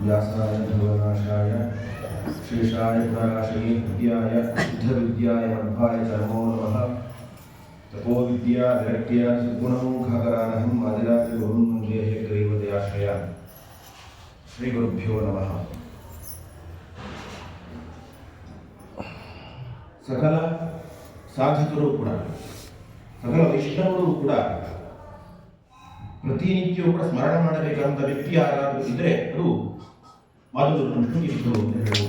व्यासाय भुवनाशाय शेषाय प्रकाशये विद्याय शुद्धविद्याय मध्वाय च नमो नमः तपोविद्या विरक्त्या सद्गुणमुखकरानहम् आदिराजगुरुं वन्दे ग्रीवदयाश्रया श्रीगुरुभ्यो नमः ಸಕಲ ಸಾಧಕರು ಕೂಡ ಸಕಲ ವೈಷ್ಣವರು ಕೂಡ ಪ್ರತಿನಿತ್ಯವೂ ಕೂಡ ಸ್ಮರಣ ಮಾಡಬೇಕಾದಂಥ ವ್ಯಕ್ತಿ ಯಾರಾದರೂ ಇದ್ರೆ ಅದು ಮಾಧುರು ಇತ್ತು ಹೇಳುವುದು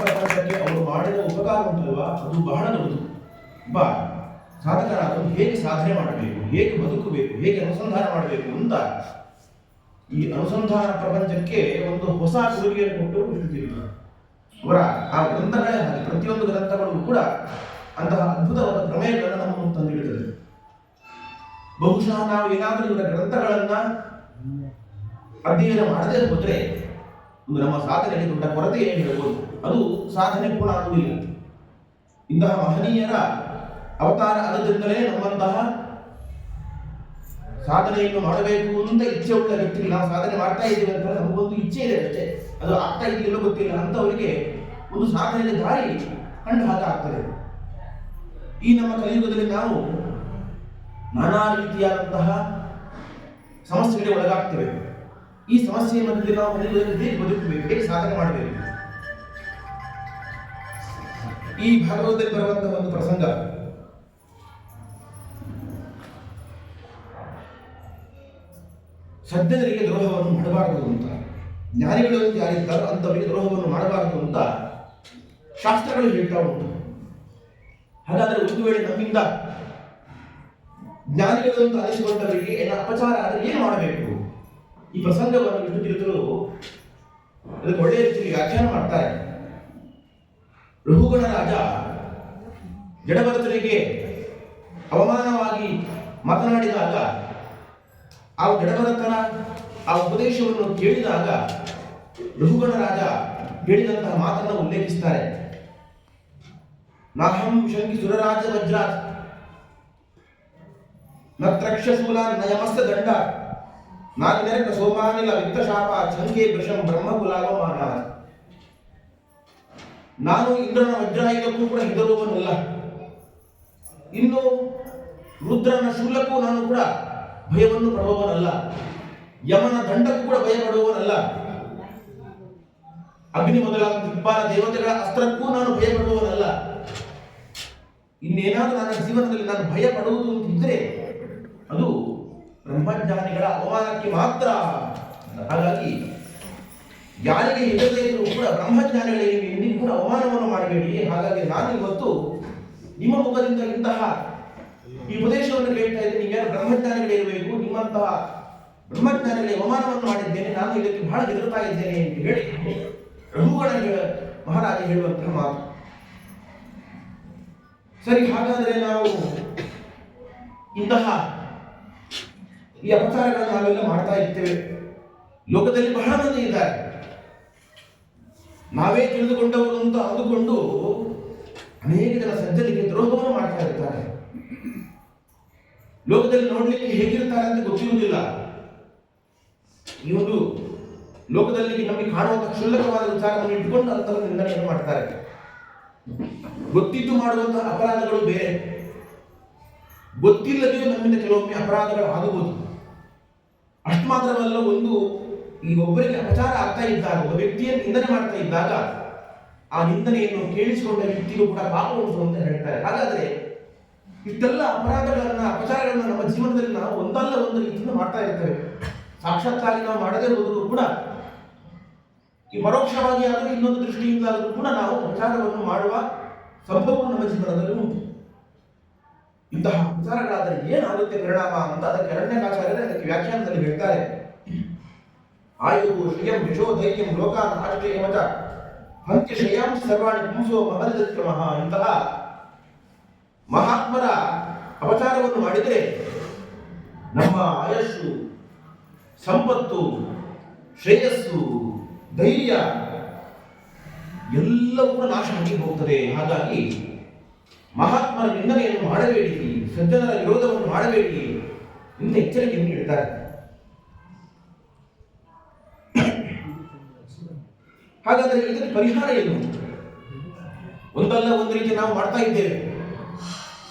ಪ್ರಪಂಚಕ್ಕೆ ಅವರು ಮಾಡಿದ ಉಪಕಾರ ಉಂಟಲ್ವಾ? ಅದು ಬಹಳ ದೊಡ್ಡದು. ಒಬ್ಬ ಸಾಧಕರಾದರು ಹೇಗೆ ಸಾಧನೆ ಮಾಡಬೇಕು, ಹೇಗೆ ಬದುಕಬೇಕು, ಹೇಗೆ ಅನುಸಂಧಾನ ಮಾಡಬೇಕು ಅಂತ ಈ ಅನುಸಂಧಾನ ಪ್ರಪಂಚಕ್ಕೆ ಒಂದು ಹೊಸ ಕೊಡುಗೆಯನ್ನು ಕೊಟ್ಟು ವಿಷ್ಣು ಅವರ ಆ ಗ್ರಂಥಗಳೇ ಹಾಗೆ ಪ್ರತಿಯೊಂದು ಗ್ರಂಥಗಳು ಕೂಡ ಅಂತಹ ಅದ್ಭುತವಾದ ಪ್ರಮೇಯಗಳನ್ನು ನಮ್ಮ ತಂದಿಡುತ್ತದೆ ಬಹುಶಃ ನಾವು ಏನಾದರೂ ಇವರ ಗ್ರಂಥಗಳನ್ನ ಅಧ್ಯಯನ ಮಾಡದೇ ಹೋದರೆ ನಮ್ಮ ಸಾಧನೆಗೆ ದೊಡ್ಡ ಕೊರತೆ ಏನು ಹೇಳ್ಬೋದು? ಅದು ಸಾಧನೆ ಕೂಡ ಆಗುವುದಿಲ್ಲ. ಇಂತಹ ಮಹನೀಯರ ಅವತಾರ ಅದರಿಂದಲೇ ನಮ್ಮಂತಹ ಸಾಧನೆಯನ್ನು ಮಾಡಬೇಕು ಅಂತ ಇಚ್ಛೆ ಉಳ್ಳ ವ್ಯಕ್ತಿಗಳು ನಾವು ಸಾಧನೆ ಮಾಡ್ತಾ ಇದ್ದೀವಿ ಅಂತ ನಮಗೊಂದು ಇಚ್ಛೆ ಇದೆ ಅಷ್ಟೇ. ಅದು ಆಗ್ತಾ ಇದೆಯಲ್ಲೋ ಗೊತ್ತಿಲ್ಲ. ಅಂತವರಿಗೆ ಒಂದು ಸಾಧನೆಯ ದಾರಿ ಕಂಡು ಹಾಕ ಆಗ್ತದೆ. ಈ ನಮ್ಮ ಕಲಿಯುಗದಲ್ಲಿ ನಾವು ನಾನಾ ರೀತಿಯಾದಂತಹ ಸಮಸ್ಯೆಗಳಿಗೆ ಒಳಗಾಗ್ತೇವೆ. ಈ ಸಮಸ್ಯೆಯ ಮಧ್ಯೆ ನಾವು ಹೇಗೆ ಬದುಕಬೇಕು? ಹೇಗೆ ಸಾಧನೆ ಮಾಡಬೇಕು? ಈ ಭಾಗವತದಲ್ಲಿ ಬರುವಂತಹ ಒಂದು ಪ್ರಸಂಗ. ಸಜ್ಜನರಿಗೆ ದ್ರೋಹವನ್ನು ಮಾಡಬಾರದು ಅಂತ. ಜ್ಞಾನಿಗಳು ಯಾರಿದ್ದಾರೋ ಅಂತವರಿಗೆ ದ್ರೋಹವನ್ನು ಮಾಡಬಾರದು ಅಂತ ಶಾಸ್ತ್ರಗಳು ಹೇಳ್ತಾ ಉಂಟು. ಹಾಗಾದರೆ ಒಂದು ವೇಳೆ ನಮ್ಮಿಂದ ಜ್ಞಾನಿಗಳು ಅಂತ ಅನಿಸಿಕೊಂಡವರಿಗೆ ಅಪಚಾರ ಆದರೆ ಏನು ಮಾಡಬೇಕು? ಈ ಪ್ರಸಂಗವನ್ನು ವಿಷ್ಣು ತೀರ್ಥರು ಅದಕ್ಕೆ ಒಳ್ಳೆಯ ರೀತಿಯಲ್ಲಿ ವ್ಯಾಖ್ಯಾನ ಮಾಡ್ತಾರೆ. ರಘುಗಣ ರಾಜ ಜಡಭರತನಿಗೆ ಅವಮಾನವಾಗಿ ಮಾತನಾಡಿದಾಗ, ಆ ಜಡಭರತನ ಆ ಉಪದೇಶವನ್ನು ಕೇಳಿದಾಗ ರಘುಗಣ ರಾಜ ಹೇಳಿದಂತಹ ಮಾತನ್ನು ಉಲ್ಲೇಖಿಸ್ತಾರೆ. ನಾಹಂ ಶಂಕಿ ಸುರರಾಜ ವಜ್ರಾತ್ ನತ್ರಕ್ಷಸೂಲ ನಯಮಸ್ತ ದಂಡ. ನಾನಿನರಕ ಸೋಮಾನಿಲ ವಿತ್ತಶಾಪ ಚಂಗೆ ವೃಷಂ ಬ್ರಹ್ಮ ಕುಲಾವಮಾನ ನಾನು ಇಂದ್ರನ ವಜ್ರಾಯುಧಕ್ಕೂ ಕೂಡ ಹೆದರುವವನಲ್ಲ. ಇನ್ನು ರುದ್ರನ ಶೂಲಕ್ಕೂ ನಾನು ಕೂಡ ಭಯವನ್ನು ಪಡುವವನಲ್ಲ. ಯಮನ ದಂಡಕ್ಕೂ ಕೂಡ ಭಯ ಪಡುವವನಲ್ಲ. ಅಗ್ನಿ ಮೊದಲಾದ ಇಬ್ಬರ ದೇವತೆಗಳ ಅಸ್ತ್ರಕ್ಕೂ ನಾನು ಭಯ ಪಡುವವನಲ್ಲ. ಇನ್ನೇನಾದರೂ ನನ್ನ ಜೀವನದಲ್ಲಿ ನಾನು ಭಯ ಪಡುವುದು ಅಂತಿದ್ರೆ ಅದು ಬ್ರಹ್ಮಜ್ಞಾನಿಗಳ ಅವಮಾನಕ್ಕೆ ಮಾತ್ರ ಹಾಗಾಗಿ ಯಾರಿಗೆ ಹೆದರದೇ ಇದ್ರೂ ಕೂಡ ಬ್ರಹ್ಮಜ್ಞಾನಿಗಳಿಗೆ ಎಂದಿಗೂ ಕೂಡ ಅವಮಾನವನ್ನು ಮಾಡಬೇಡಿ. ಹಾಗಾಗಿ ನಾನು ಇವತ್ತು ನಿಮ್ಮ ಮುಖದಿಂದ ಇಂತಹ ಈ ಉಪದೇಶವನ್ನು ಕೇಳ್ತಾ ಇದ್ದೀನಿ. ನೀವ್ಯಾರು ಬ್ರಹ್ಮಜ್ಞಾನಿಗಳಿರಬೇಕು ನಿಮ್ಮಂತಹ ಬ್ರಹ್ಮಜ್ಞಾನಿಗಳಿಗೆ ಅವಮಾನವನ್ನು ಮಾಡಿದ್ದೇನೆ, ನಾನು ಇದಕ್ಕೆ ಬಹಳ ಹೆದರ್ತಾ ಇದ್ದೇನೆ ಅಂತ ಹೇಳಿ ರಘುಗಣ ಮಹಾರಾಜ ಹೇಳುವಂತಹ ಮಾತು. ಸರಿ, ಹಾಗಾದರೆ ನಾವು ಇಂತಹ ಈ ಅಪಚಾರಗಳನ್ನು ನಾವೆಲ್ಲ ಮಾಡ್ತಾ ಇರ್ತೇವೆ. ಲೋಕದಲ್ಲಿ ಬಹಳ ಮಂದಿ ಇದ್ದಾರೆ. ನಾವೇ ತಿಳಿದುಕೊಂಡವರು ಅಂತ ಅಂದುಕೊಂಡು ಅನೇಕ ಜನ ಸಜ್ಜನಿಗೆ ದ್ರೋಹವನ್ನು ಮಾಡ್ತಾ ಇರ್ತಾರೆ. ಲೋಕದಲ್ಲಿ ನೋಡ್ಲಿಕ್ಕೆ ಹೇಗಿರ್ತಾರೆ ಅಂತ ಗೊತ್ತಿರುವುದಿಲ್ಲ. ಇವರು ಲೋಕದಲ್ಲಿ ನಮಗೆ ಕಾಣುವಂತಹ ಕ್ಷುಲ್ಲಕವಾದ ವಿಚಾರವನ್ನು ಇಟ್ಕೊಂಡು ಅಂತ ನಿಂದನೆಯನ್ನು ಮಾಡ್ತಾರೆ. ಗೊತ್ತಿದ್ದು ಮಾಡುವಂತಹ ಅಪರಾಧಗಳು ಬೇರೆ. ಗೊತ್ತಿಲ್ಲದೆಯೂ ನಮ್ಮಿಂದ ಕೆಲವೊಮ್ಮೆ ಅಪರಾಧಗಳು ಆಗಬಹುದು. ಅಷ್ಟು ಮಾತ್ರವಲ್ಲ, ಒಂದು ಈ ಒಬ್ಬರಿಗೆ ಅಪಚಾರ ಆಗ್ತಾ ಇದ್ದಾಗ, ಒಬ್ಬ ವ್ಯಕ್ತಿಯನ್ನು ನಿಂದನೆ ಮಾಡ್ತಾ ಇದ್ದಾಗ, ಆ ನಿಂದನೆಯನ್ನು ಕೇಳಿಸಿಕೊಂಡ ವ್ಯಕ್ತಿಗೂ ಕೂಡ ಪಾಪ ಉಂಟು ಅಂತ ಹೇಳ್ತಾರೆ. ಹಾಗಾದ್ರೆ ಇಷ್ಟೆಲ್ಲ ಅಪರಾಧಗಳನ್ನ, ಅಪಚಾರಗಳನ್ನ ನಮ್ಮ ಜೀವನದಲ್ಲಿ ನಾವು ಒಂದಲ್ಲ ಒಂದು ರೀತಿಯಿಂದ ಮಾಡ್ತಾ ಇರ್ತೇವೆ. ಸಾಕ್ಷಾತ್ತಾಗಿ ನಾವು ಮಾಡದೇ ಹೋದರೂ ಕೂಡ, ಈ ಪರೋಕ್ಷವಾಗಿ ಆದರೂ ಇನ್ನೊಂದು ದೃಷ್ಟಿಯಿಂದ ಆದರೂ ಕೂಡ ನಾವು ಅಪಚಾರವನ್ನು ಮಾಡುವ ಸಂಭವವು ನಮ್ಮ ಜೀವನದಲ್ಲಿ ಉಂಟು. ಇಂತಹ ವಿಚಾರಗಳಾದರೆ ಏನಾಗುತ್ತೆ ಪರಿಣಾಮ ಅಂತ ಅದಕ್ಕೆ ಅರಣ್ಯಕಾಚಾರ್ಯರೇ ಅದಕ್ಕೆ ವ್ಯಾಖ್ಯಾನದಲ್ಲಿ ಹೇಳ್ತಾರೆ. ಆಯು ಶ್ರಿಯಂ ವಿಶೋಧೈಕ್ಯಂ ಲೋಕಾನ್ ಆಶ್ರಯಮಚ ಹಂತ್ಯ ಶ್ರೇಯಾಂ ಸರ್ವಾಣಿ ಪುಂಸೋ ಮಹಾ ಇಂತಹ ಮಹಾತ್ಮರ ಅಪಚಾರವನ್ನು ಮಾಡಿದರೆ ನಮ್ಮ ಆಯಸ್ಸು, ಸಂಪತ್ತು, ಶ್ರೇಯಸ್ಸು, ಧೈರ್ಯ ಎಲ್ಲವೂ ನಾಶ ಹೋಗುತ್ತದೆ ಹಾಗಾಗಿ ಮಹಾತ್ಮರ ನಿಂದನೆಯನ್ನು ಮಾಡಬೇಡಿ. ಸಜ್ಜನರ ವಿರೋಧವನ್ನು ಮಾಡಬೇಡಿ. ಇಂಥ ಎಚ್ಚರಿಕೆಯನ್ನು ನೀಡುತ್ತಾರೆ ಹಾಗಾದರೆ ಇದರ ಪರಿಹಾರ ಏನು? ಒಂದಲ್ಲ ಒಂದು ರೀತಿ ನಾವು ಮಾಡ್ತಾ ಇದ್ದೇವೆ.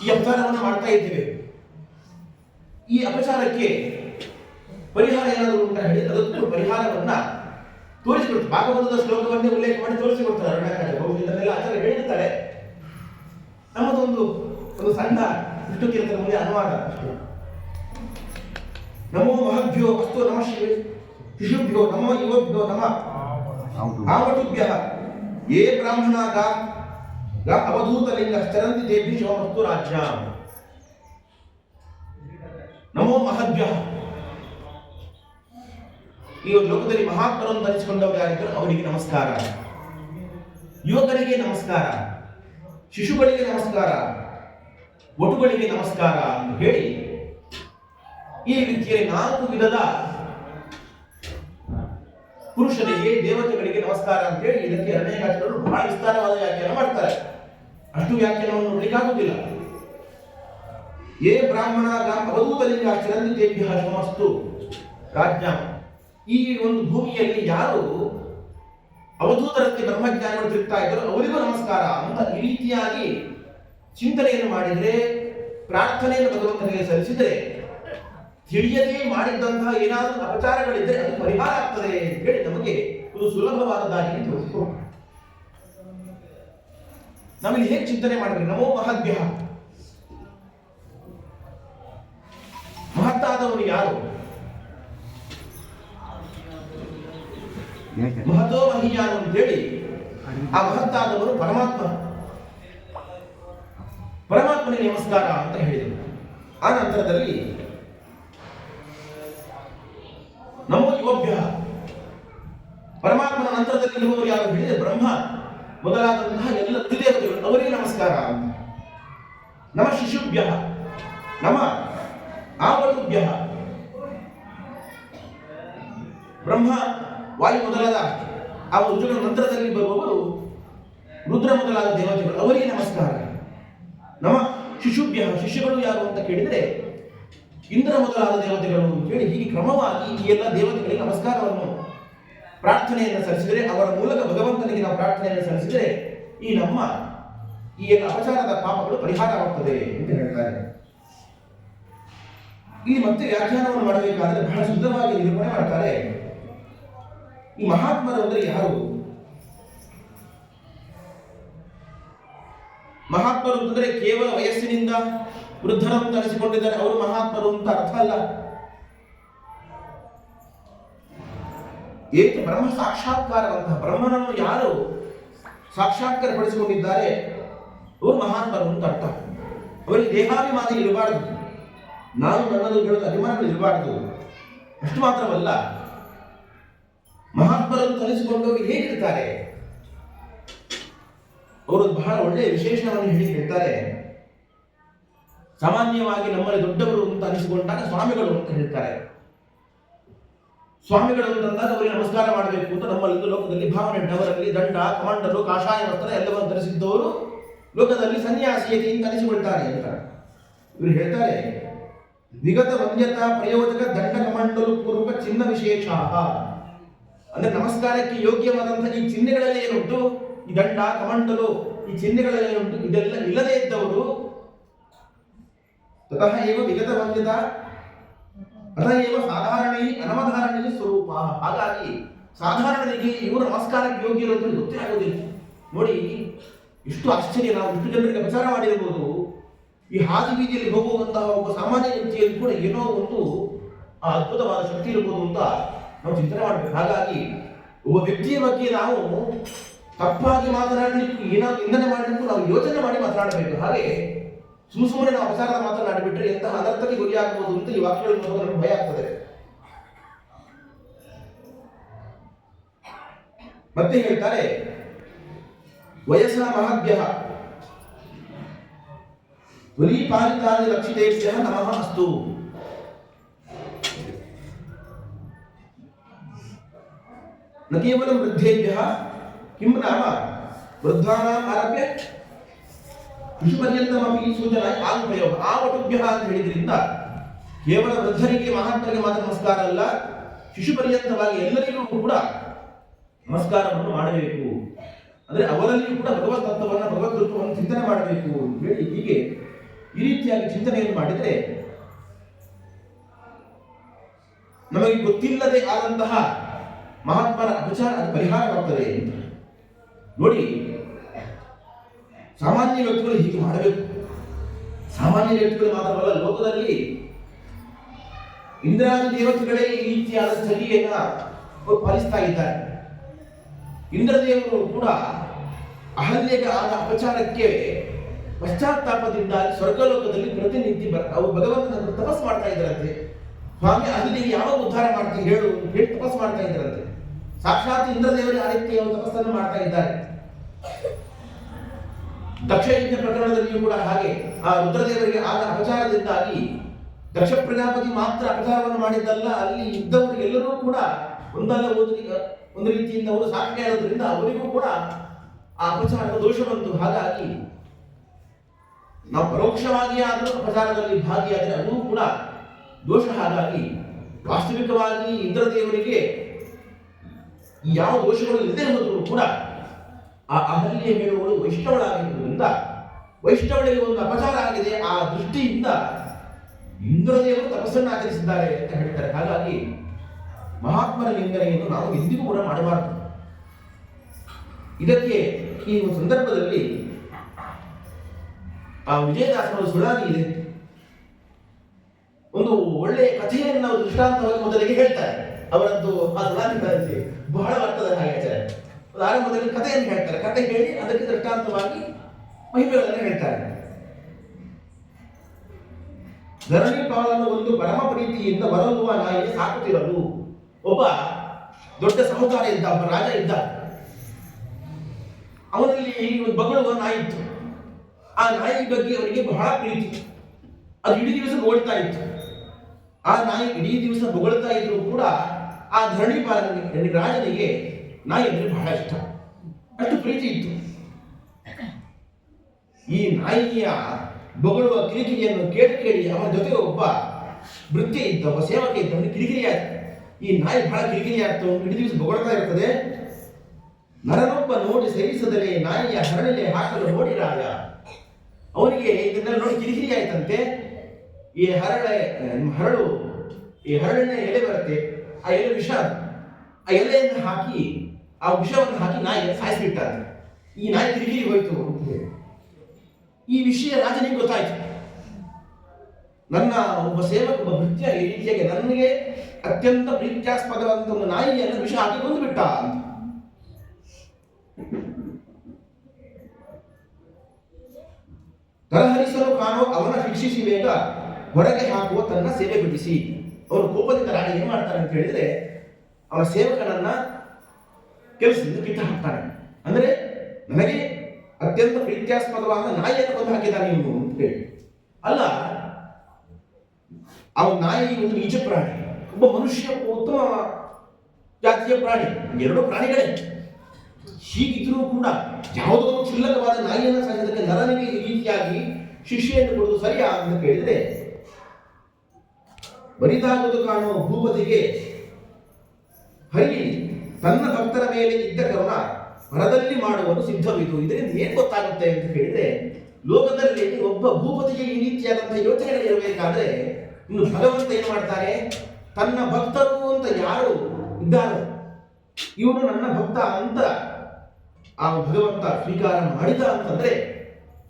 ಈ ಅಪಚಾರವನ್ನು ಮಾಡ್ತಾ ಇದ್ದೇವೆ. ಈ ಅಪಚಾರಕ್ಕೆ ಪರಿಹಾರ ಏನಾದರೂ ಅಂತ ಹೇಳಿ, ಅದಕ್ಕೂ ಪರಿಹಾರವನ್ನ ತೋರಿಸಿಕೊಡ್ತಾರೆ. ಭಾಗವತದ ಶ್ಲೋಕವನ್ನೇ ಉಲ್ಲೇಖ ಮಾಡಿ ತೋರಿಸಿಕೊಡ್ತಾರೆ ಹೋಗಿ ಇದನ್ನೆಲ್ಲ ಆಚಾರ್ಯ ಹೇಳಿರ್ತಾರೆ. ನಮ್ಮದೊಂದು ಒಂದು ಸಣ್ಣ ವಿಷ್ಣು ಕೀರ್ತನ ಅನುವಾದ. ನಮೋ ಮಹಭ್ಯೋ ಅಸ್ತು ನಮ ಶ್ರೀ ಶಿಶುಭ್ಯೋ ನಮ ಯುವಭ್ಯೋ ನಮ. ಆವಟುಭ್ಯ ಏ ಬ್ರಾಹ್ಮಣ ಗ ಅವಧೂತಲಿಂಗ ಚರಂತಿ ತೇಭ್ಯ ಶಿವಮಸ್ತು ರಾಜ್ಯ. ನಮೋ ಮಹಭ್ಯ ಈ ಲೋಕದಲ್ಲಿ ಮಹಾತ್ಮರನ್ನು ಧರಿಸಿಕೊಂಡವರು ಯಾರಿದ್ದರು ಅವರಿಗೆ ನಮಸ್ಕಾರ. ಯುವಕರಿಗೆ ನಮಸ್ಕಾರ. ಶಿಶುಗಳಿಗೆ ನಮಸ್ಕಾರ ಒಟುಗಳಿಗೆ ನಮಸ್ಕಾರ ಅಂತ ಹೇಳಿ ಈ ರೀತಿಯ ನಾಲ್ಕು ವಿಧದ ಪುರುಷರಿಗೆ, ದೇವತೆಗಳಿಗೆ ನಮಸ್ಕಾರ ಅಂತ ಹೇಳಿ ಇದಕ್ಕೆ ಅನೇಕಾಚಾರ್ಯರು ಬಹಳ ವಿಸ್ತಾರವಾದ ವ್ಯಾಖ್ಯಾನ ಮಾಡ್ತಾರೆ. ಅಷ್ಟು ವ್ಯಾಖ್ಯಾನವನ್ನು ನೋಡಲಿಕ್ಕಾಗುವುದಿಲ್ಲ ಏ ಬ್ರಾಹ್ಮಣ ಅವಧೂತಲಿಂಗಾಚರಂದು ಅವಧೂತಲಿಂಗ ಚಿರಂಜಿತೇಭ್ಯ ಶಮಸ್ತು ರಾಜ್ಯ ಈ ಒಂದು ಭೂಮಿಯಲ್ಲಿ ಯಾರು ಅವಧೂತರಂತೆ ಬ್ರಹ್ಮಜ್ಞಾನಿಗಳು ತಿರುಗ್ತಾ ಇದ್ದರು ಅವರಿಗೂ ನಮಸ್ಕಾರ ಅಂತ ಈ ರೀತಿಯಾಗಿ ಚಿಂತನೆಯನ್ನು ಮಾಡಿದರೆ, ಪ್ರಾರ್ಥನೆಯನ್ನು ಭಗವಂತನಿಗೆ ಸಲ್ಲಿಸಿದರೆ, ತಿಳಿಯದೇ ಮಾಡಿದ್ದಂತಹ ಏನಾದರೂ ಅಪಚಾರಗಳಿದ್ದರೆ ಅದು ಪರಿಹಾರ ಆಗ್ತದೆ ಅಂತ ಹೇಳಿ ನಮಗೆ ಒಂದು ಸುಲಭವಾದದ್ದಾಗಿ ತೋರಿಸಿಕೊಟ್ಟು ನಾವಿಲ್ಲಿ ಹೇಗೆ ಚಿಂತನೆ ಮಾಡಬೇಕು ನಮೋ ಮಹದ್ಯ ಮಹತ್ತಾದವನು ಯಾರು? ಮಹತೋ ಅಂತ ಹೇಳಿ ಆ ಮಹತ್ತಾದವರು ಪರಮಾತ್ಮ. ಪರಮಾತ್ಮನಿಗೆ ನಮಸ್ಕಾರ ಅಂತ ಹೇಳಿದರು. ಆ ನಂತರದಲ್ಲಿ ನಮೋ ಯೋಭ್ಯ ಪರಮಾತ್ಮನ ನಂತರದಲ್ಲಿ ಇರುವವರು ಯಾರು ಹೇಳಿದರೆ ಬ್ರಹ್ಮ. ಮೊದಲಾದಂತಹ ಎಲ್ಲ ತ್ರಿದೇವತೆಗಳು ಅವರಿಗೆ ನಮಸ್ಕಾರ ಅಂತ. ನಮ ಶಿಶುಭ್ಯ, ನಮ ಆವಟುಭ್ಯ ಬ್ರಹ್ಮ ವಾಯು ಮೊದಲಾದ ಆ ಋತುಗಳ ನಂತರದಲ್ಲಿ ಬರುವವರು ರುದ್ರ ಮೊದಲಾದ ದೇವತೆಗಳು. ಅವರಿಗೆ ನಮಸ್ಕಾರ. ನಮ ಶಿಶುಭ್ಯ, ಶಿಶುಗಳು ಯಾರು ಅಂತ ಕೇಳಿದರೆ ಇಂದ್ರ ಮೊದಲಾದ ದೇವತೆಗಳು ಅಂತ ಹೇಳಿ ಹೀಗೆ ಕ್ರಮವಾಗಿ ಈ ಎಲ್ಲ ದೇವತೆಗಳಿಗೆ ನಮಸ್ಕಾರವನ್ನು, ಪ್ರಾರ್ಥನೆಯನ್ನು ಸಲ್ಲಿಸಿದರೆ, ಅವರ ಮೂಲಕ ಭಗವಂತನಿಗೆ ನಾವು ಪ್ರಾರ್ಥನೆಯನ್ನು ಸಲ್ಲಿಸಿದರೆ ಈ ನಮ್ಮ ಈ ಎಲ್ಲ ಅಪಚಾರದ ಪಾಪಗಳು ಪರಿಹಾರವಾಗ್ತದೆ ಅಂತ ಹೇಳ್ತಾರೆ. ಇಲ್ಲಿ ಮತ್ತೆ ವ್ಯಾಖ್ಯಾನವನ್ನು ಮಾಡಬೇಕಾದರೆ ಬಹಳ ಶುದ್ಧವಾಗಿ ನಿರ್ಮಾಣ ಮಾಡ್ತಾರೆ. ಈ ಮಹಾತ್ಮರು ಅಂದ್ರೆ ಯಾರು? ಮಹಾತ್ಮರು ಅಂತಂದ್ರೆ ಕೇವಲ ವಯಸ್ಸಿನಿಂದ ವೃದ್ಧರನ್ನು ತರಿಸಿಕೊಂಡಿದ್ದಾರೆ ಅವರು ಮಹಾತ್ಮರು ಅಂತ ಅರ್ಥ ಅಲ್ಲ. ಏಕೆ ಬ್ರಹ್ಮ ಸಾಕ್ಷಾತ್ಕಾರವಂತಹ ಬ್ರಹ್ಮನನ್ನು ಯಾರು ಸಾಕ್ಷಾತ್ಕಾರಪಡಿಸಿಕೊಂಡಿದ್ದಾರೆ? ಅವರು ಮಹಾತ್ಮರು ಅಂತ ಅರ್ಥ. ಅವರಿಗೆ ದೇಹಾಭಿಮಾನ ಇರಬಾರದು. ನಾನು ನನ್ನದು ಹೇಳೋದು ಅಭಿಮಾನಗಳು ಇರಬಾರದು. ಅಷ್ಟು ಮಾತ್ರವಲ್ಲ ಮಹಾತ್ಮರನ್ನು ಕಲಿಸಿಕೊಂಡೋಗಿ ಹೇಗಿರ್ತಾರೆ ಅವರು ಬಹಳ ಒಳ್ಳೆಯ ವಿಶೇಷವನ್ನು ಹೇಳಿ ಹೇಳ್ತಾರೆ. ಸಾಮಾನ್ಯವಾಗಿ ನಮ್ಮಲ್ಲಿ ದೊಡ್ಡವರು ಅಂತ ಅನಿಸಿಕೊಂಡಾಗ ಸ್ವಾಮಿಗಳು ಅಂತ ಹೇಳ್ತಾರೆ. ಸ್ವಾಮಿಗಳು ಅಂತಂದಾಗ ಅವರಿಗೆ ನಮಸ್ಕಾರ ಮಾಡಬೇಕು ಅಂತ ನಮ್ಮಲ್ಲಿ ಲೋಕದಲ್ಲಿ ಭಾವನೆ ಅವರಲ್ಲಿ ದಂಡ ಕಮಾಂಡರು ಕಾಷಾಯ ವಸ್ತ್ರ ಎಲ್ಲವನ್ನು ಧರಿಸಿದ್ದವರು ಲೋಕದಲ್ಲಿ ಸನ್ಯಾಸಿಯತಿ ಅಂತ ಅನಿಸಿಕೊಳ್ತಾರೆ ಅಂತ. ಇವರು ಹೇಳ್ತಾರೆ, ವಿಗತ ವಂದ್ಯತಾ ಪ್ರಯೋಜಕ ದಂಡ, ಕಮಂಡಲು ಪೂರ್ವಕ ಚಿನ್ನ ವಿಶೇಷ ಅಂದ್ರೆ ನಮಸ್ಕಾರಕ್ಕೆ ಯೋಗ್ಯವಾದಂತಹ ಈ ಚಿಹ್ನೆಗಳಲ್ಲಿ ಏನುಂಟು? ಈ ದಂಡ, ಕಮಂಡಲು, ಈ ಚಿಹ್ನೆಗಳಲ್ಲಿ ಏನುಂಟು? ಇದೆಲ್ಲ ಇಲ್ಲದೇ ಇದ್ದವರು ತತಃ ಏವ ವಿಗತ ವಂದ್ಯತ ಅಥ ಏವ ಸಾಧಾರಣಿ ಅನವಧಾರಣೆಯ ಸ್ವರೂಪ ಹಾಗಾಗಿ ಸಾಧಾರಣರಿಗೆ ಇವರು ನಮಸ್ಕಾರಕ್ಕೆ ಯೋಗ್ಯ ಇರೋದು ಗೊತ್ತೇ ಆಗೋದಿಲ್ಲ ನೋಡಿ ಇಷ್ಟು ಆಶ್ಚರ್ಯ. ನಾವು ಇಷ್ಟು ಜನರಿಗೆ ಪ್ರಚಾರ ಮಾಡಿರ್ಬೋದು. ಈ ಹಾದಿ ಬೀದಿಯಲ್ಲಿ ಹೋಗುವಂತಹ ಒಬ್ಬ ಸಾಮಾನ್ಯ ವ್ಯಕ್ತಿಯಲ್ಲಿ ಕೂಡ ಏನೋ ಒಂದು ಆ ಅದ್ಭುತವಾದ ಶಕ್ತಿ ಇರಬಹುದು ಅಂತ ನಾವು ಚಿಂತನೆ ಮಾಡಬೇಕು. ಹಾಗಾಗಿ ಒಬ್ಬ ವ್ಯಕ್ತಿಯ ಬಗ್ಗೆ ನಾವು ತಪ್ಪಾಗಿ ಮಾತನಾಡಲಿಕ್ಕೆ ಏನಾದ್ರು ನಿಂದನೆ ಮಾಡಲಿಕ್ಕೂ ನಾವು ಯೋಚನೆ ಮಾಡಿ ಮಾತನಾಡಬೇಕು. ಹಾಗೆ ಸುಮ್ಮ ಸುಮ್ಮನೆ ನಾವು ಅಪಚಾರದ ಮಾತನಾಡಿಬಿಟ್ರೆ ಎಂತಹ ಅನರ್ಥಕ್ಕೆ ಗುರಿಯಾಗಬಹುದು ಅಂತ ಈ ವಾಕ್ಯಗಳು ನೋಡುವಾಗ ನಮ್ಗೆ ಭಯ ಆಗ್ತದೆ. ಮತ್ತೆ ಹೇಳ್ತಾರೆ, ವಯಸ್ಸ ಮಹಾಭ್ಯ. ಧ್ವನಿಪಾಲಿತಾನಿ ರಕ್ಷಿತೇಭ್ಯ ನಮಃ ಅಸ್ತು. ನ ಕೇವಲ ವೃದ್ಧೇಭ್ಯ किं ನಾಮ? ವೃದ್ಧಾನಾಂ ಆರಭ್ಯ? ಶಿಶುಪರ್ಯಂತಮಪಿ ಸೂಚನ ಆಗ್ ಪ್ರಯೋಗ. ಆ ವಟುಭ್ಯ ಅಂತ ಹೇಳಿದ್ರಿಂದ ಕೇವಲ ವೃದ್ಧರಿಗೆ ಮಹಾತ್ಮರಿಗೆ ಮಾತ್ರ ನಮಸ್ಕಾರ ಅಲ್ಲ ಶಿಶುಪರ್ಯಂತವಾಗಿ ಎಲ್ಲರಿಗೂ ಕೂಡ ನಮಸ್ಕಾರವನ್ನು ಮಾಡಬೇಕು. ಅಂದರೆ ಅವರಲ್ಲಿಯೂ ಕೂಡ ಭಗವತ್ ತತ್ವವನ್ನು ಭಗವತ್ ತತ್ವವನ್ನು ಚಿಂತನೆ ಮಾಡಬೇಕು ಅಂತ ಹೇಳಿ ಹೀಗೆ ಈ ರೀತಿಯಾಗಿ ಚಿಂತನೆಯನ್ನು ಮಾಡಿದರೆ ನಮಗೆ ಗೊತ್ತಿಲ್ಲದೆ ಆದಂತಹ ಮಹಾತ್ಮರ ಅಪಚಾರ ಅದು ಪರಿಹಾರವಾಗ್ತದೆ ನೋಡಿ, ಸಾಮಾನ್ಯ ವ್ಯಕ್ತಿಗಳು ಹೀಗೆ ಮಾಡಬೇಕು. ಸಾಮಾನ್ಯ ವ್ಯಕ್ತಿಗಳು ಮಾತ್ರವಲ್ಲ, ಲೋಕದಲ್ಲಿ ಇಂದ್ರಾದಿ ದೇವತೆಗಳೇ ಈ ರೀತಿಯಾದ ಚರ್ಯೆಯನ್ನ ಪಾಲಿಸ್ತಾ ಇದ್ದಾರೆ. ಇಂದ್ರದೇವರು ಕೂಡ ಅಹಲ್ಯೆಗೆ ಆದ ಅಪಚಾರಕ್ಕೆ ಸ್ವರ್ಗ ಸ್ವರ್ಗಲೋಕದಲ್ಲಿ ಪ್ರತಿನಿಧಿ ಬರ್ ಅವರು ಭಗವಂತನ ತಪಸ್ ಮಾಡ್ತಾ ಇದ್ದಾರಂತೆ. ಸ್ವಾಮಿ, ಅಹಲ್ಯೆಗೆ ಯಾವಾಗ ಉದ್ಧಾರ ಮಾಡ್ತೀವಿ ಹೇಳು ಹೇಳಿ ತಪಸ್ ಮಾಡ್ತಾ ಇದ್ದಾರಂತೆ. ಸಾಕ್ಷಾತ್ ಇಂದ್ರದೇವರೇ ಆ ರೀತಿ ಅವರು ತಪಸ್ಸನ್ನು ಮಾಡ್ತಾ ಇದ್ದಾರೆ. ದಕ್ಷ ಯಜ್ಞ ಪ್ರಕರಣದಲ್ಲಿಯೂ ಕೂಡ ಹಾಗೆ ಆ ರುದ್ರದೇವರಿಗೆ ಆದ ಅಪಚಾರದಿಂದಾಗಿ ದಕ್ಷ ಪ್ರಜಾಪತಿ ಮಾತ್ರ ಅಪಚಾರವನ್ನು ಮಾಡಿದ್ದಲ್ಲ, ಅಲ್ಲಿ ಇದ್ದವರು ಎಲ್ಲರೂ ಕೂಡ ಒಂದಲ್ಲ ಒಂದು ಒಂದು ರೀತಿಯಿಂದ ಅವರು ಸಾಕ್ಷಿಯಾಗೋದ್ರಿಂದ ಅವರಿಗೂ ಕೂಡ ಆ ಅಪಚಾರದ ದೋಷ ಬಂತು. ಹಾಗಾಗಿ ನಾವು ಪರೋಕ್ಷವಾಗಿ ಆದರೂ ಅಪಚಾರದಲ್ಲಿ ಭಾಗಿಯಾದರೆ ಅದು ಕೂಡ ದೋಷ. ಹಾಗಾಗಿ ವಾಸ್ತವಿಕವಾಗಿ ಇಂದ್ರದೇವರಿಗೆ ಯಾವ ದೋಷಗಳು ಇಲ್ಲದೆ ಇರುವುದನ್ನು ಕೂಡ ಆ ಅಹಲ್ಯ ಹೇಳುವಳು ವೈಷ್ಣವಳಾಗಿರುವುದರಿಂದ, ವೈಷ್ಣವಳಿಗೆ ಒಂದು ಅಪಚಾರ ಆಗಿದೆ. ಆ ದೃಷ್ಟಿಯಿಂದ ಇಂದ್ರದೇವರು ತಪಸ್ಸನ್ನು ಆಚರಿಸಿದ್ದಾರೆ ಅಂತ ಹೇಳ್ತಾರೆ. ಹಾಗಾಗಿ ಮಹಾತ್ಮರ ನಿಂದನೆಯನ್ನು ನಾವು ಎಂದಿಗೂ ಕೂಡ ಮಾಡಬಾರದು. ಇದಕ್ಕೆ ಈ ಒಂದು ಸಂದರ್ಭದಲ್ಲಿ ಆ ವಿಜಯದಾಸನ ಸುಳಾಗಿ ಇದೆ. ಒಂದು ಒಳ್ಳೆಯ ಕಥೆಯನ್ನು ನಾವು ದೃಷ್ಟಾಂತವಾಗಿ ಮೊದಲಿಗೆ ಹೇಳ್ತಾರೆ. ಅವರದ್ದು ಆ ಕಳಿಸಿ ಬಹಳ ಅರ್ಥದ ಹಾಗೆ ಆರಂಭದಲ್ಲಿ ಕಥೆಯನ್ನು ಹೇಳ್ತಾರೆ. ಕಥೆ ಹೇಳಿ ಅದಕ್ಕೆ ದೃಷ್ಟಾಂತವಾಗಿ ಮಹಿಮೆಗಳನ್ನು ಹೇಳ್ತಾರೆ. ಧರಣಿ ಪಾಲನ್ನು ಒಂದು ಪರಮ ಪ್ರೀತಿಯಿಂದ ಬರಲುವ ನಾಯಿಗೆ ಸಾಕುತ್ತಿರಲು ಒಬ್ಬ ದೊಡ್ಡ ಸಮುದಾಯ ಇದ್ದ, ಒಬ್ಬ ರಾಜ ಇದ್ದ. ಅವನಲ್ಲಿ ಒಂದು ಬಗಳುವ ನಾಯಿ ಇತ್ತು. ಆ ನಾಯಿ ಬಗ್ಗೆ ಅವರಿಗೆ ಬಹಳ ಪ್ರೀತಿ. ಅದು ಇಡೀ ದಿವಸ ನೋಡ್ತಾ ಇತ್ತು. ಆ ನಾಯಿ ಇಡೀ ದಿವಸ ಬೊಗಳ್ತಾ ಇದ್ರು ಕೂಡ ಆ ಧರಣಿ ರಾಜನಿಗೆ ನಾಯಿ ಅಂದ್ರೆ ಬಹಳ ಇಷ್ಟ. ಅಷ್ಟು ಪ್ರೀತಿ ಇತ್ತು. ಈ ನಾಯಿಯ ಬೊಗಳುವ ಕಿರಿಕಿರಿಯನ್ನು ಕೇಳಿ ಕೇಳಿ ಅವನ ಜೊತೆ ಒಬ್ಬ ವೃತ್ತಿ ಇದ್ದ, ಒಬ್ಬ ಸೇವಕ ಇದ್ದ ಅವನಿಗೆ ಕಿರಿಕಿರಿ ಆಯ್ತು. ಈ ನಾಯಿ ಬಹಳ ಕಿರಿಕಿರಿ ಅವ್ನು ಇಡೀ ದಿವಸ ಬೊಗಳ್ತಾ ಇರ್ತದೆ. ನರನೊಬ್ಬ ನೋಡಿ ಸೇವಿಸದಲ್ಲಿ ನಾಯಿಯ ಹರಳಲ್ಲಿ ಹಾಕಲು ನೋಡಿ ರಾಜ. ಅವನಿಗೆ ಇದನ್ನೆಲ್ಲ ನೋಡಿ ಕಿರಿಕಿರಿ ಆಯ್ತಂತೆ. ಈ ಹರಳೆ ಹರಳು, ಈ ಹರಳಿನ ಎಲೆ ಬರುತ್ತೆ. ಆ ಎಲೆ ವಿಷ, ಆ ಎಲೆಯನ್ನು ಹಾಕಿ, ಆ ವಿಷವನ್ನು ಹಾಕಿ ನಾಯಿ ಸಾಯಿಸಿಬಿಟ್ಟ ಈ ನಾಯಿ ತಿರುಗಿ ಹೋಯ್ತು ಈ ವಿಷಯ ರಾಜನಿಗೆ ಗೊತ್ತಾಯ್ತು. ನನ್ನ ಒಬ್ಬ ಸೇವಕ, ಒಬ್ಬ ಭೃತ್ಯ ಈ ರೀತಿಯಾಗಿ ನನಗೆ ಅತ್ಯಂತ ಪ್ರೀತ್ಯಾಸ್ಪದವಂತ ಒಂದು ನಾಯಿಯನ್ನು ವಿಷ ಹಾಕಿ ಬಂದು ಬಿಟ್ಟ ಅಂತ. ತರಹರಿಸಲು ಕಾಣೋ ಅವನ ಶಿಕ್ಷಿಸಿ ಬೇಗ ಹೊರಗೆ ಹಾಕುವ ತನ್ನ ಸೇವೆ ಬಿಡಿಸಿ. ಅವರು ಕೋಪದಿಂದ ರಾಣಿ ಏನು ಮಾಡ್ತಾರೆ ಅಂತ ಹೇಳಿದ್ರೆ, ಅವರ ಸೇವಕನನ್ನ ಕೆಲಸದಿಂದ ಕಿತ್ತು ಹಾಕ್ತಾನೆ ಅಂದ್ರೆ ನನಗೆ ಅತ್ಯಂತ ಪ್ರೀತ್ಯಾಸ್ಪದವಾದ ನಾಯಿಯನ್ನು ಬಂದು ಹಾಕಿದ್ದಾನೆ ಇವನು ಅಂತ ಹೇಳಿ. ಅಲ್ಲ ಅವನ ನಾಯಿ ಒಂದು ನಿಜ ಪ್ರಾಣಿ, ಒಬ್ಬ ಮನುಷ್ಯ ಉತ್ತಮ ಜಾತಿಯ ಪ್ರಾಣಿ, ಎರಡು ಪ್ರಾಣಿಗಳೇ. ಹೀಗಿದ್ರೂ ಕೂಡ ಯಾವುದೋ ಕ್ಷುಲ್ಲಕವಾದ ನಾಯಿಯನ್ನು ಸಾಕಿದ್ದಕ್ಕೆ ನರನಿಗೆ ಈ ರೀತಿಯಾಗಿ ಶಿಷ್ಯೆಯನ್ನು ಕೊಡೋದು ಸರಿಯಾ ಅಂತ ಕೇಳಿದ್ರೆ ಬರಿದಾಗುವುದು ಕಾಣುವ ಭೂಪತಿಗೆ ಹರಿ ತನ್ನ ಭಕ್ತರ ಮೇಲೆ ಇದ್ದ ಕರುಣ ಹೊರದಲ್ಲಿ ಮಾಡುವುದು ಸಿದ್ಧವಿದು. ಇದರಿಂದ ಏನು ಗೊತ್ತಾಗುತ್ತೆ ಅಂತ ಹೇಳಿದ್ರೆ ಲೋಕದಲ್ಲಿ ಒಬ್ಬ ಭೂಪತಿಗೆ ಈ ರೀತಿಯಾದಂತಹ ಯೋಚನೆಗಳು ಇರಬೇಕಾದ್ರೆ ಇನ್ನು ಭಗವಂತ ಏನು ಮಾಡ್ತಾರೆ? ತನ್ನ ಭಕ್ತರು ಅಂತ ಯಾರು ಇದ್ದಾರೋ, ಇವನು ನನ್ನ ಭಕ್ತ ಅಂತ ಆ ಭಗವಂತ ಸ್ವೀಕಾರ ಮಾಡಿದ ಅಂತಂದ್ರೆ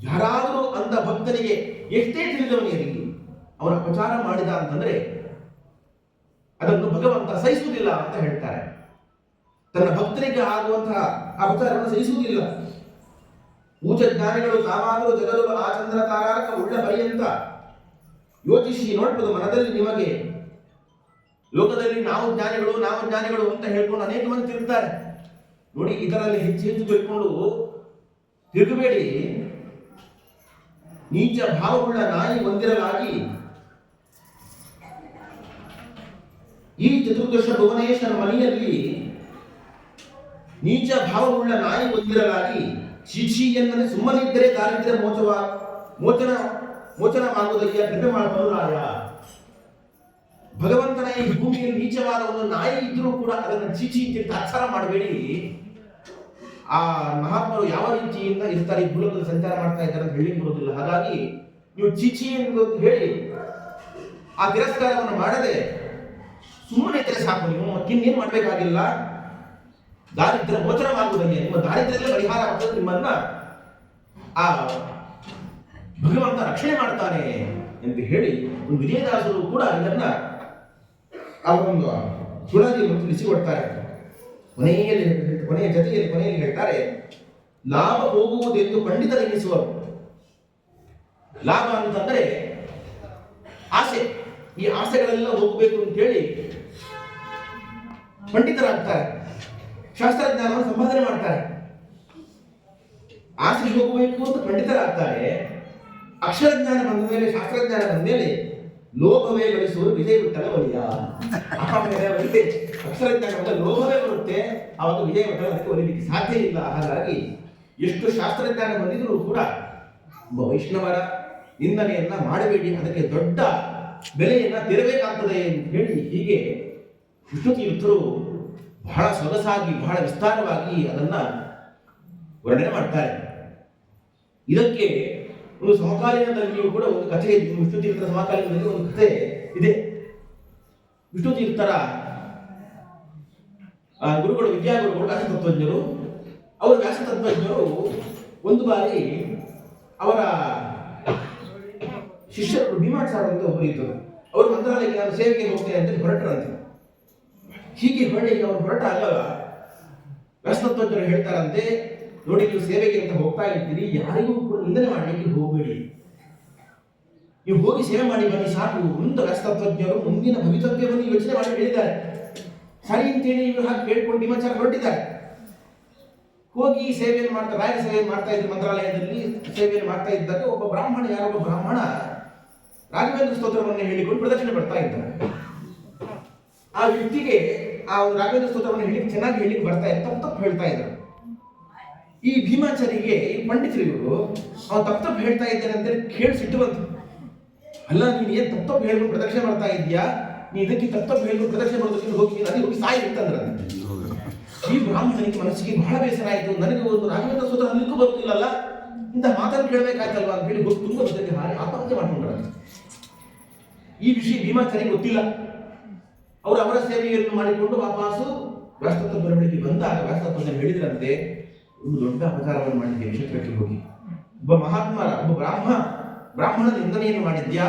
ಯಾರಾದರೂ ಅಂತ ಭಕ್ತನಿಗೆ ಎಷ್ಟೇ ತಿಳಿದವನಿರಲಿ, ಅವನ ಪ್ರಚಾರ ಮಾಡಿದ ಅಂತಂದ್ರೆ ಅದನ್ನು ಭಗವಂತ ಸಹಿಸುವುದಿಲ್ಲ ಅಂತ ಹೇಳ್ತಾರೆ. ತನ್ನ ಭಕ್ತರಿಗೆ ಆಗುವಂತಹ ಅವತಾರವನ್ನು ಸಹಿಸುವುದಿಲ್ಲ. ಊಚ ಜ್ಞಾನಿಗಳು ತಾವಾದರೂ ಜಗದು ಆ ಚಂದ್ರ ತಾರಾರಕ ಉಳ್ಳ ಪರ್ಯಂತ ಯೋಚಿಸಿ ನೋಡ್ಬೋದು ಮನದಲ್ಲಿ ನಿಮಗೆ. ಲೋಕದಲ್ಲಿ ನಾವು ಜ್ಞಾನಿಗಳು ನಾವು ಜ್ಞಾನಿಗಳು ಅಂತ ಹೇಳ್ಕೊಂಡು ಅನೇಕ ಮಂದಿ ತಿರುಗ್ತಾರೆ. ನೋಡಿ, ಇದರಲ್ಲಿ ಹೆಚ್ಚು ಹೆಚ್ಚು ತಿಳ್ಕೊಂಡು ತಿರುಗಬೇಡಿ. ನೀಚ ಭಾವವುಳ್ಳ ನಾಯಿ ಹೊಂದಿರಲಾಗಿ ಈ ಚತುರ್ದಶ ಭುವನೇಶ್ವರ ಮನೆಯಲ್ಲಿ ನೀಚ ಭಾವವುಳ್ಳ ನಾಯಿ ಹೊಂದಿರಲಾಗಿ ಶಿಶಿ ಎಂದರೆ ಸುಮ್ಮನಿದ್ದರೆ ದಾರಿದ್ರ್ಯ ಮೋಚವ, ಮೋಚನ ಮೋಚನ ಮಾಡುವುದಕ್ಕೆ ಕೃಪೆ ರಾಯ ಭಗವಂತನ ಈ ಭೂಮಿಯಲ್ಲಿ ನೀಚವಾದ ಒಂದು ನಾಯಿ ಇದ್ರೂ ಕೂಡ ಅದನ್ನು ಚೀಚಿ ಅಂತ ತಾತ್ಸಾರ ಮಾಡಬೇಡಿ. ಆ ಮಹಾತ್ಮರು ಯಾವ ರೀತಿಯಿಂದ ಇರ್ತಾರೆ, ಈ ಸಂಚಾರ ಮಾಡ್ತಾ ಇದ್ದಾರೆ ಅಂತ ಹೇಳಿ ಬರುವುದಿಲ್ಲ. ಹಾಗಾಗಿ ನೀವು ಚೀಚಿ ಎಂದು ಹೇಳಿ, ಆ ತಿರಸ್ಕಾರವನ್ನು ಮಾಡದೆ ಸುಮ್ಮನೆ ಇದ್ದರೆ ಸಾಕು ನೀವು. ಇನ್ನೇನು ಮಾಡಬೇಕಾಗಿಲ್ಲ? ದಾರಿದ್ರ್ಯ ಗೋಚರವಾಗುವುದಕ್ಕೆ ನಿಮ್ಮ ದಾರಿದ್ರ್ಯದಲ್ಲೇ ಪರಿಹಾರ ಆಗ್ತದೆ ನಿಮ್ಮನ್ನ. ಆ, ಭಗವಂತ ರಕ್ಷಣೆ ಮಾಡ್ತಾನೆ ಎಂದು ಹೇಳಿ ಒಂದು ವಿಜಯದಾಸರು ಕೂಡ ಇದನ್ನ ಆ ಒಂದು ಸುಳಾದಿಯನ್ನು ತಿಳಿಸಿಕೊಡ್ತಾರೆ. ಕೊನೆಯಲ್ಲಿ ಕೊನೆಯ ಜೊತೆಯಲ್ಲಿ ಕೊನೆಯಲ್ಲಿ ಹೇಳ್ತಾರೆ, ಲಾಭ ಹೋಗುವುದೆಂದು ಪಂಡಿತರೆನಿಸುವರು ಲಾಭ ಅಂತಂದ್ರೆ ಆಸೆ. ಈ ಆಸೆಗಳೆಲ್ಲ ಹೋಗಬೇಕು ಅಂತ ಹೇಳಿ ಪಂಡಿತರಾಗ್ತಾರೆ. ಶಾಸ್ತ್ರಜ್ಞಾನವನ್ನು ಸಂಪಾದನೆ ಮಾಡ್ತಾರೆ. ಆಸೆಗೆ ಹೋಗಬೇಕು ಅಂತ ಪಂಡಿತರಾಗ್ತಾರೆ. ಅಕ್ಷರ ಜ್ಞಾನ ಬಂದ ಮೇಲೆ, ಶಾಸ್ತ್ರಜ್ಞಾನ ಬಂದ ಮೇಲೆ ಲೋಭವೇ ಗಳಿಸುವುದು ವಿಜಯ ವಿಠಲ ಒಲಿಯ ಅಕ್ಷರ ಜ್ಞಾನ ಬಂದ ಲೋಭವೇ ಬರುತ್ತೆ. ಅವತ್ತು ವಿಜಯ ವಿಠಲ ಅದಕ್ಕೆ ಒಲಿಲಿಕ್ಕೆ ಸಾಧ್ಯ ಇಲ್ಲ. ಹಾಗಾಗಿ ಎಷ್ಟು ಶಾಸ್ತ್ರಜ್ಞಾನ ಬಂದಿದ್ರೂ ಕೂಡ ಒಬ್ಬ ವೈಷ್ಣವರ ನಿಂದನೆಯನ್ನ ಮಾಡಬೇಡಿ. ಅದಕ್ಕೆ ದೊಡ್ಡ ಬೆಲೆಯನ್ನ ತೆರಬೇಕಾಗ್ತದೆ ಅಂತ ಹೇಳಿ ಹೀಗೆ ವಿಷ್ಣು ತೀರ್ಥರು ಬಹಳ ಸೊಗಸಾಗಿ ಬಹಳ ವಿಸ್ತಾರವಾಗಿ ಅದನ್ನ ವರ್ಣನೆ ಮಾಡ್ತಾರೆ. ಇದಕ್ಕೆ ಒಂದು ಸಮಕಾಲೀನದಲ್ಲಿಯೂ ಕೂಡ ಒಂದು ಕಥೆ ಇದೆ ವಿಷ್ಣು ತೀರ್ಥರ ಸಮಕಾಲೀನದಲ್ಲಿ ಒಂದು ಕಥೆ ಇದೆ. ವಿಷ್ಣು ತೀರ್ಥರ ಆ, ಗುರುಗಳು ವಿದ್ಯಾಗುರುಗಳು ವ್ಯಾಸತತ್ವಜ್ಞರು ಅವರು ವ್ಯಾಸತತ್ವಜ್ಞರು ಒಂದು ಬಾರಿ ಅವರ ಶಿಷ್ಯರು ಭೀಮಾಚಾರ ಅಂತ ಒಬ್ಬರು ಅವರು ಮಂತ್ರಾಲಯಕ್ಕೆ ನಾನು ಸೇವೆಗೆ ಹೋಗ್ತೇನೆ ಅಂತ ಹೊರಟರಂತೆ. ಹೀಗೆ ಹೊರಡಿ ಅವರು ಹೊರಟಾಗ ವ್ಯಸ್ತತ್ವಜ್ಞರು ಹೇಳ್ತಾರಂತೆ, ನೋಡಿ ನೀವು ಸೇವೆಗೆ ಅಂತ ಹೋಗ್ತಾ ಇದ್ದೀರಿ ಯಾರಿಗೂ ಕೂಡ ನಿಂದನೆ ಮಾಡಲಿಕ್ಕೆ ಹೋಗಬೇಡಿ. ನೀವು ಹೋಗಿ ಸೇವೆ ಮಾಡಿ, ಬನ್ನಿ ಸಾಕು. ಅಂತ ವ್ಯಸ್ತತ್ವಜ್ಞರು ಮುಂದಿನ ಭವಿತವ್ಯವನ್ನು ಯೋಚನೆ ಮಾಡಿ ಹೇಳಿದ್ದಾರೆ. ಸರಿ ಅಂತೇಳಿ ಇವರು ಹಾಗೆ ಕೇಳ್ಕೊಂಡು ಭೀಮಾಚಾರ ಹೊರಟಿದ್ದಾರೆ. ಹೋಗಿ ಸೇವೆಯನ್ನು ಮಾಡ್ತಾ, ರಾಯರ ಸೇವೆಯನ್ನು ಮಾಡ್ತಾ ಇದ್ರು ಮಂತ್ರಾಲಯದಲ್ಲಿ, ಸೇವೆಯನ್ನು ಮಾಡ್ತಾ ಇದ್ದಾಗ ಒಬ್ಬ ಬ್ರಾಹ್ಮಣ, ಯಾರೊಬ್ಬ ಬ್ರಾಹ್ಮಣ, ರಾಘವೇಂದ್ರ ಸ್ತೋತ್ರವನ್ನು ಹೇಳಿಕೊಂಡು ಪ್ರದರ್ಶನ ಪಡ್ತಾ ಇದ್ದಾರೆ ಆ ವ್ಯಕ್ತಿಗೆ ಆ ಒಂದು ರಾಘವೇಂದ್ರ ಸ್ತೋತ್ರವನ್ನು ಹೇಳಿ, ಚೆನ್ನಾಗಿ ಹೇಳಿಕ್ ಬರ್ತಾ ಇದ್ದ, ತಪ್ಪು ತಪ್ಪು ಹೇಳ್ತಾ ಇದ್ರು. ಈ ಭೀಮಾಚಾರಿಗೆ ಈ ಪಂಡಿತರು ಇವರು, ಅವ್ನು ತಪ್ಪು ತಪ್ಪು ಹೇಳ್ತಾ ಇದ್ದಾನೆ ಅಂತ ಕೇಳಿ ಸಿಟ್ಟು ಬಂತು ಅಲ್ಲ, ನೀನು ಏನು ತಪ್ಪು ತಪ್ಪು ಹೇಳ್ಕೊಂಡು ಪ್ರದರ್ಶನ ಮಾಡ್ತಾ ಇದೀಯಾ ನೀ ಇದಕ್ಕೆ ತಪ್ಪು ತಪ್ಪು ಹೇಳ್ಕೊಂಡು ಪ್ರದರ್ಶನ ಮಾಡೋದಕ್ಕೆ ಹೋಗಿ ಅಲ್ಲಿ ಹೋಗಿ ಸಾಯಿ ಅಂತಂದ್ರೆ ಈ ಬ್ರಾಹ್ಮಣನಿಗೆ ಮನಸ್ಸಿಗೆ ಬಹಳ ಬೇಸರ ಆಯಿತು. ನನಗೆ ಒಂದು ರಾಘವೇಂದ್ರ ಸ್ತೋತ್ರ ಅಲ್ಲಿಗೂ ಬರುತ್ತಿಲ್ಲಲ್ಲ ಇಂತ ಮಾತನ್ನು ಕೇಳಬೇಕಾಯ್ತಲ್ವಾ ಅಂತ ಹೇಳಿ ಗೊತ್ತು ತುಂಬ ಬದಲಿಗೆ ಹಾರಿ ಆತ್ಮಹತ್ಯೆ ಮಾಡ್ಕೊಂಡ್ರ ಈ ವಿಷಯ ಭೀಮಾಚಾರಿಗೆ ಗೊತ್ತಿಲ್ಲ. ಅವರು ಅವರ ಸೇವೆಯನ್ನು ಮಾಡಿಕೊಂಡು ವಾಪಸ್ಸು ವ್ಯಾಸ್ತತ್ವ ಬರವಣಿಗೆ ಬಂದಾಗ ವ್ಯಾಸ್ತತ್ವ ಹೇಳಿದ್ರಂತೆ ಒಂದು ದೊಡ್ಡ ಅಪಚಾರವನ್ನು ಮಾಡಿದ್ದೆ ಕ್ಷೇತ್ರಕ್ಕೆ ಹೋಗಿ. ಒಬ್ಬ ಮಹಾತ್ಮ, ಒಬ್ಬ ಬ್ರಾಹ್ಮ ಬ್ರಾಹ್ಮಣ ನಿಂದನೆಯನ್ನು ಮಾಡಿದ್ಯಾ?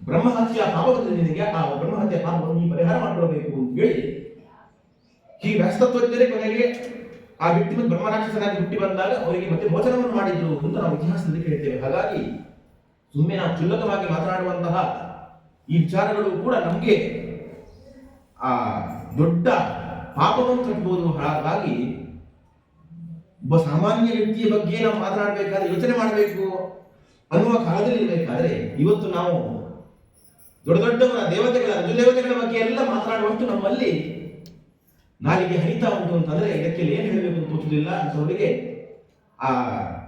ಬ್ರಹ್ಮಹತ್ಯ ಪಾಪದಲ್ಲಿ ನಿನಗೆ ಆ ಬ್ರಹ್ಮಹತ್ಯ ಪಾಪವನ್ನು ನೀವು ಪರಿಹಾರ ಮಾಡಿಕೊಳ್ಬೇಕು ಅಂತ ಹೇಳಿ, ಈ ವ್ಯಾಸ್ತತ್ವಜ್ಞರೇ ಕೊನೆಗೆ ಆ ವ್ಯಕ್ತಿ ಮತ್ತು ಬ್ರಹ್ಮರಾಕ್ಷಸನಾಗಿ ಹುಟ್ಟಿ ಬಂದಾಗ ಅವರಿಗೆ ಮತ್ತೆ ಮೋಚನವನ್ನು ಮಾಡಿದ್ರು ಅಂತ ನಾವು ಇತಿಹಾಸದಲ್ಲಿ ಕೇಳ್ತೇವೆ. ಹಾಗಾಗಿ ಸುಮ್ಮನೆ ನಾವು ಚುಲ್ಲಕವಾಗಿ ಮಾತನಾಡುವಂತಹ ಈ ವಿಚಾರಗಳು ಕೂಡ ನಮಗೆ ಆ ದೊಡ್ಡ ಪಾಪವನ್ನು ಕಟ್ಟಬಹುದು ಹಾಗಾಗಿ ಒಬ್ಬ ಸಾಮಾನ್ಯ ವ್ಯಕ್ತಿಯ ಬಗ್ಗೆ ನಾವು ಮಾತನಾಡಬೇಕಾದ್ರೆ, ಯೋಚನೆ ಮಾಡಬೇಕು ಅನ್ನುವ ಕಾಲದಲ್ಲಿ ಇರಬೇಕಾದ್ರೆ, ಇವತ್ತು ನಾವು ದೊಡ್ಡ ದೊಡ್ಡವರ ದೇವತೆಗಳ ದೇವತೆಗಳ ಬಗ್ಗೆ ಎಲ್ಲ ಮಾತನಾಡುವಷ್ಟು ನಮ್ಮಲ್ಲಿ ನಾಲಿಗೆ ಹರಿತಾ ಉಂಟು ಅಂತಂದ್ರೆ ಇದಕ್ಕೆ ಏನು ಹೇಳಬೇಕು ಅಂತ ಗೊತ್ತಿಲ್ಲ ಅಂತವರಿಗೆ ಆ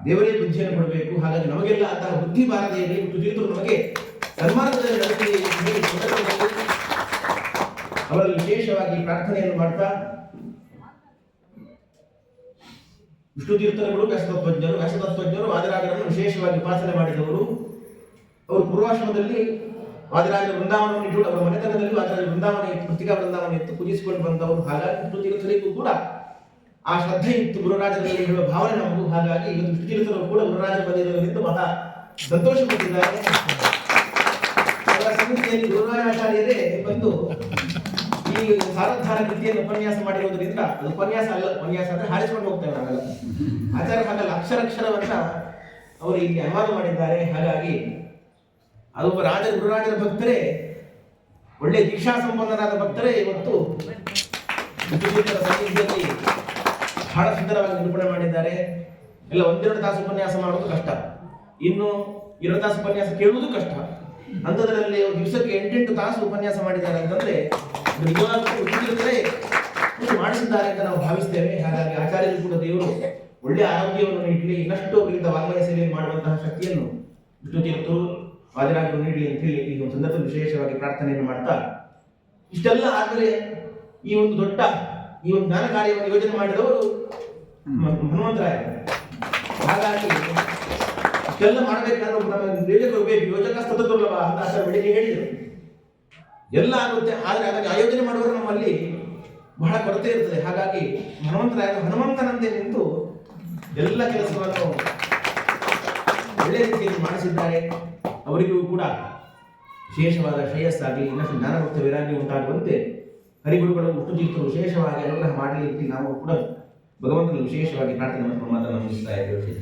ದೇವರೇ ಬುದ್ಧಿಯನ್ನು ಕೊಡಬೇಕು. ಹಾಗಾಗಿ ನಮಗೆಲ್ಲ ಅಂತಹ ಬುದ್ಧಿ ಬಾರದೆ ಇರಲಿ ತಿಳಿದು ನಮಗೆ ಸನ್ಮಾರ್ಗದಲ್ಲಿ ಸಂದರ್ಭದಲ್ಲಿ ಅವರಲ್ಲಿ ವಿಶೇಷವಾಗಿ ಪ್ರಾರ್ಥನೆಯನ್ನು ಮಾಡ್ತಾ ವಿಷ್ಣು ತೀರ್ಥರುಗಳು ವ್ಯಾಸತತ್ವಜ್ಞರು ವ್ಯಾಸತತ್ವಜ್ಞರು ವಾದರಾಜರನ್ನು ವಿಶೇಷವಾಗಿ ಉಪಾಸನೆ ಮಾಡಿದವರು. ಅವರು ಪೂರ್ವಾಶ್ರಮದಲ್ಲಿ ವಾದರಾಜ ವೃಂದಾವನವನ್ನು ಇಟ್ಟು ಅವರ ಮನೆತನದಲ್ಲಿ ವಾದರಾಜ ವೃಂದಾವನ ಇತ್ತು ಕೃತಿಕಾ ವೃಂದಾವನ ಇತ್ತು ಪೂಜಿಸಿಕೊಂಡು ಬಂದವರು. ಹಾಗಾಗಿ ವಿಷ್ಣು ತೀರ್ಥರಿಗೂ ಕೂಡ ಆ ಶ್ರದ್ಧೆ ಇತ್ತು ಗುರುರಾಜರಲ್ಲಿ ಹೇಳುವ ಭಾವನೆ ನಮಗೂ. ಹಾಗಾಗಿ ಇವತ್ತು ವಿಷ್ಣು ತೀರ್ಥರು ಕೂಡ ಗುರುರಾಜ ಬಂದಿರೋದರಿಂದ ಬಹಳ ಸಂತೋಷ ಪಟ್ಟಿದ್ದಾರೆ. ಅವರ ಸಮಿತಿಯಲ್ಲಿ ಗುರುರಾಜಾಚಾರ್ಯರೇ ಬಂದು ಈ ಸಾರೋದ್ಧಾರ ಕೃತಿಯನ್ನು ಉಪನ್ಯಾಸ ಮಾಡಿರೋದ್ರಿಂದ ಅದು ಉಪನ್ಯಾಸ ಅಲ್ಲ, ಉಪನ್ಯಾಸ ಅಂದ್ರೆ ಹಾರಿಸ್ಕೊಂಡು ಹೋಗ್ತೇವೆ ನಾವೆಲ್ಲ. ಆಚಾರ್ಯ ಹಾಗಲ್ಲ, ಅಕ್ಷರಕ್ಷರವನ್ನ ಅವರು ಇಲ್ಲಿ ಅನುವಾದ ಮಾಡಿದ್ದಾರೆ. ಹಾಗಾಗಿ ಅದು ಒಬ್ಬ ರಾಜ, ಗುರುರಾಜರ ಭಕ್ತರೇ, ಒಳ್ಳೆ ದೀಕ್ಷಾ ಸಂಪನ್ನರಾದ ಭಕ್ತರೇ, ಇವತ್ತು ಸನ್ನಿಧಿಯಲ್ಲಿ ಬಹಳ ಸುಂದರವಾಗಿ ನಿರೂಪಣೆ ಮಾಡಿದ್ದಾರೆ. ಇಲ್ಲ ಒಂದೆರಡು ತಾಸು ಉಪನ್ಯಾಸ ಮಾಡೋದು ಕಷ್ಟ. ಇನ್ನು ಎರಡು ತಾಸು ಉಪನ್ಯಾಸ ಕೇಳುವುದು ಕಷ್ಟ. ಅಂಥದ್ರಲ್ಲಿ ದಿವಸಕ್ಕೆ ಎಂಟೆಂಟು ತಾಸು ಉಪನ್ಯಾಸ ಮಾಡಿದ್ದಾರೆ ಅಂತಂದ್ರೆ ಮಾಡಿಸಿದ್ದಾರೆ ಅಂತ ನಾವು ಭಾವಿಸ್ತೇವೆ. ಹಾಗಾಗಿ ಆಚಾರ್ಯರು ಕೂಡ ದೇವರು ಒಳ್ಳೆ ಆರೋಗ್ಯವನ್ನು ನೀಡಲಿ ಇನ್ನಷ್ಟು ಅವರಿಂದ ವಾಗ್ಮಯ ಸೇವೆ ಮಾಡುವಂತಹ ಶಕ್ತಿಯನ್ನು ವಿಷ್ಣುತೀರ್ಥರು ವಾದಿರಾಜರು ನೀಡಲಿ ಅಂತ ಹೇಳಿ ಈ ಒಂದು ಸಂದರ್ಭದಲ್ಲಿ ವಿಶೇಷವಾಗಿ ಪ್ರಾರ್ಥನೆಯನ್ನು ಮಾಡ್ತಾ ಇಷ್ಟೆಲ್ಲ ಆದರೆ ಈ ಒಂದು ದೊಡ್ಡ ಈ ಒಂದು ಜ್ಞಾನ ಕಾರ್ಯವನ್ನು ಯೋಜನೆ ಮಾಡಿದವರು ಹನುಮಂತರಾಯ ಹಾಗಾಗಿ ಇಷ್ಟೆಲ್ಲ ಮಾಡಬೇಕಾದ್ರೆ ನಮ್ಮ ಬೇಕು ಯೋಜಕ ಸ್ತುತದುರ್ಲಭ ಅಂತ ಆಚಾರ್ಯ ಬೆಳಿಗ್ಗೆ ಹೇಳಿದರು. ಎಲ್ಲ ಆಗುತ್ತೆ, ಆದರೆ ಅದಕ್ಕೆ ಆಯೋಜನೆ ಮಾಡುವವರು ನಮ್ಮಲ್ಲಿ ಬಹಳ ಕೊರತೆ ಇರ್ತದೆ. ಹಾಗಾಗಿ ಹನುಮಂತರಾಯ ಹನುಮಂತನಂತೆ ನಿಂತು ಎಲ್ಲ ಕೆಲಸವನ್ನು ಒಳ್ಳೆ ರೀತಿಯಲ್ಲಿ ಮಾಡಿಸಿದ್ದಾರೆ. ಅವರಿಗೂ ಕೂಡ ವಿಶೇಷವಾದ ಶ್ರೇಯಸ್ಸಾಗಿ ಇನ್ನಷ್ಟು ಜ್ಞಾನಗುಪ್ತ ವಿರಾಗಿ ಉಂಟಾಗುವಂತೆ ಹರಿಗುರುಗಳು ವಿಷ್ಣುತೀರ್ಥರು ವಿಶೇಷವಾಗಿ ಅನುಗ್ರಹ ಮಾಡಲಿ ಅಂತ ನಾವು ಕೂಡ ಭಗವಂತನ ವಿಶೇಷವಾಗಿ ಪ್ರಾರ್ಥನೆ ಮಾತನ್ನು ಮುಗಿಸ್ತಾ ಇದ್ದೇವೆ.